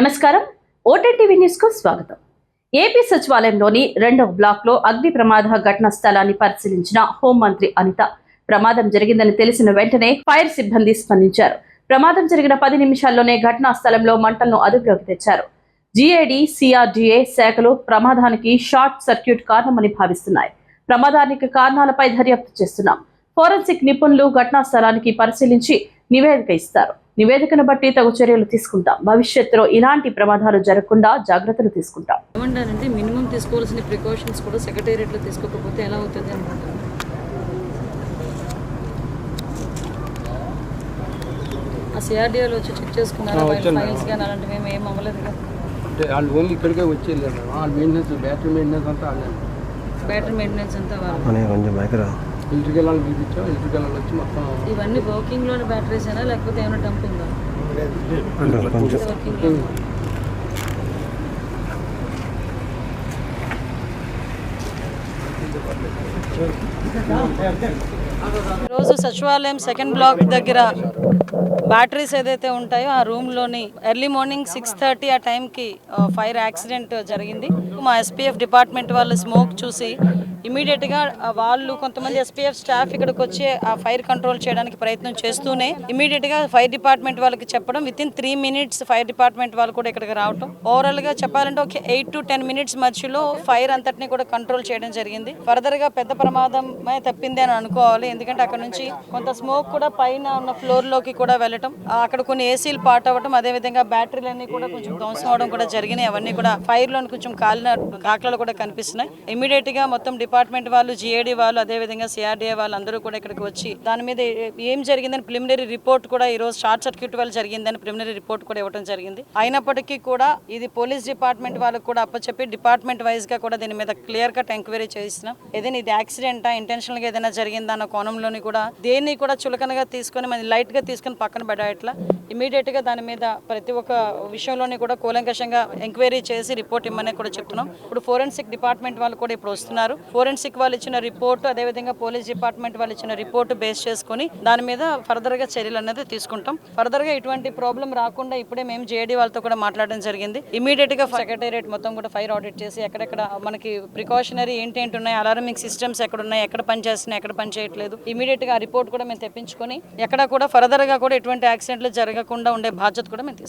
నమస్కారం. ఓటీటీవీ న్యూస్కు స్వాగతం. ఏపీ సచివాలయంలోని రెండవ బ్లాక్లో అగ్ని ప్రమాద ఘటనా స్థలాన్ని పరిశీలించిన హోంమంత్రి అనిత. ప్రమాదం జరిగిందని తెలిసిన వెంటనే ఫైర్ సిబ్బంది స్పందించారు. ప్రమాదం జరిగిన పది నిమిషాల్లోనే ఘటనా స్థలంలో మంటలను అదుపులోకి తెచ్చారు. జీఏడీ సిఆర్డీఏ శాఖలు ప్రమాదానికి షార్ట్ సర్క్యూట్ కారణమని భావిస్తున్నాయి. ప్రమాదానికి కారణాలపై దర్యాప్తు చేస్తున్నాం. ఫోరెన్సిక్ నిపుణులు ఘటనా స్థలానికి పరిశీలించి నివేదిక ఇస్తారు. నివేదికను బట్టి తగు చర్యలు తీసుకుంటాం. భవిష్యత్తులో ఇలాంటి ప్రమాదాలు జరగకుండా జాగ్రత్తలు తీసుకుంటాం. ఏమంటారంటే మినిమం తీసుకోవాల్సిన ప్రికాషన్స్ కూడా సెక్రటేరియట్లో తీసుకోకపోతే ఎలా అవుతుంది అనుకుంటారు ఆ సిఆర్డీఓలో వచ్చి చెక్ చేసుకున్నారా? ఫైల్స్ కానీ అలాంటివి ఏమి ఏం అవ్వలేదు కదా? అంటే వాళ్ళు ఓన్లీ ఇక్కడికే వచ్చేది లేదు వాళ్ళ మెయింటెనెన్స్ బ్యాటరీ మెయింటెనెన్స్ అంతా బ్యాటరీ మెయింటెనెన్స్ అంతా వాళ్ళు అని కొంచెం బయకరా ఎలక్ట్రిక్ వెళ్ళాలని పిలిపించాం ఎలక్ట్రిక్ వెళ్ళాలి వచ్చి మొత్తం ఇవన్నీ వర్కింగ్లోని బ్యాటరీస్ అయినా లేకపోతే ఏమైనా డంపింగ్ వర్కింగ్ రోజు సచివాలయం సెకండ్ బ్లాక్ దగ్గర బ్యాటరీస్ ఏదైతే ఉంటాయో ఆ రూమ్లోని ఎర్లీ మార్నింగ్ సిక్స్ థర్టీ ఆ టైంకి ఫైర్ యాక్సిడెంట్ జరిగింది. మా ఎస్పీఎఫ్ డిపార్ట్మెంట్ వాళ్ళు స్మోక్ చూసి ఇమీడియట్గా వాళ్ళు కొంతమంది ఎస్పీఎఫ్ స్టాఫ్ ఇక్కడికి వచ్చి ఆ ఫైర్ కంట్రోల్ చేయడానికి ప్రయత్నం చేస్తూనే ఇమీడియట్గా ఫైర్ డిపార్ట్మెంట్ వాళ్ళకి చెప్పడం with in three minutes fire department వాళ్ళు కూడా ఇక్కడికి రావటం. ఓవరాల్గా చెప్పాలంటే ఒక ఎయిట్ టు టెన్ మినిట్స్ మధ్యలో ఫైర్ అంతటిని కూడా కంట్రోల్ చేయడం జరిగింది. ఫర్దర్గా పెద్ద ప్రమాదమే తప్పింది అని అనుకోవాలి. ఎందుకంటే అక్కడ నుంచి కొంత స్మోక్ కూడా పైన ఉన్న ఫ్లోర్లోకి కూడా వెళ్ళటం. అక్కడ కొన్ని ఏసీలు పాట్ అవ్వటం అదేవిధంగా బ్యాటరీలన్నీ కూడా కొంచెం ధ్వంసం అవడం కూడా జరిగినాయి. అవన్నీ కూడా ఫైర్ కొంచెం కాలిన దాఖలాలు కూడా కనిపిస్తున్నాయి. ఇమీడియట్గా మొత్తం డిపార్ట్మెంట్ వాళ్ళు జిఏడి వాళ్ళు అదే విధంగా సిఆర్డీఏ వాళ్ళు అందరూ కూడా ఇక్కడికి వచ్చి దాని మీద ఏం జరిగిందని ప్రిలిమినరీ రిపోర్ట్ కూడా ఈ రోజు షార్ట్ సర్క్యూట్ వల్ల జరిగిందని ప్రిలిమినరీ రిపోర్ట్ కూడా ఇవ్వడం జరిగింది. అయినప్పటికీ కూడా ఇది పోలీస్ డిపార్ట్మెంట్ వాళ్ళకి కూడా అప్పచెప్పి డిపార్ట్మెంట్ వైజ్గా కూడా దీని మీద క్లియర్ కట్ ఎంక్వైరీ చేసినాం. ఏదైనా ఇది యాక్సిడెంటా ఇంటెన్షనల్గా ఏదైనా జరిగిందా అన్న కోణంలోని కూడా దేన్ని కూడా చులకనగా తీసుకొని మనం లైట్గా తీసుకొని పక్కన పడేట్లా ఇమీడియట్గా దాని మీద ప్రతి ఒక్క విషయంలోని కూడా కూలంకషంగా ఎంక్వైరీ చేసి రిపోర్ట్ ఇమ్మని కూడా చెప్తున్నాం. ఇప్పుడు ఫోరెన్సిక్ డిపార్ట్మెంట్ వాళ్ళు కూడా ఇప్పుడు వస్తున్నారు. ఫోరెన్సిక్ వాళ్ళు ఇచ్చిన రిపోర్ట్ అదేవిధంగా పోలీస్ డిపార్ట్మెంట్ వాళ్ళు ఇచ్చిన రిపోర్ట్ బేస్ చేసుకొని దాని మీద ఫర్దర్గా చర్యలు అనేది తీసుకుంటాం. ఫర్దర్గా ఇటువంటి ప్రాబ్లం రాకుండా ఇప్పుడే మేము జేడీ వాళ్ళతో కూడా మాట్లాడడం జరిగింది. ఇమీడియట్గా సెక్రటేరియట్ మొత్తం కూడా ఫైర్ ఆడిట్ చేసి ఎక్కడెక్కడ మనకి ప్రికాషనరీ ఏంటి ఏంటి ఉన్నాయి అలారమింగ్ సిస్టమ్స్ ఎక్కడ ఉన్నాయి ఎక్కడ పనిచేస్తున్నాయి ఎక్కడ పనిచేయట్లేదు లేదు. ఇమీడియట్గా రిపోర్ట్ కూడా మేము తెప్పించుకొని ఎక్కడ కూడా ఫర్దర్గా కూడా ఎటువంటి యాక్సిడెంట్లు జరగకుండా ఉండే బాధ్యత కూడా మేము తీసుకుంటాం.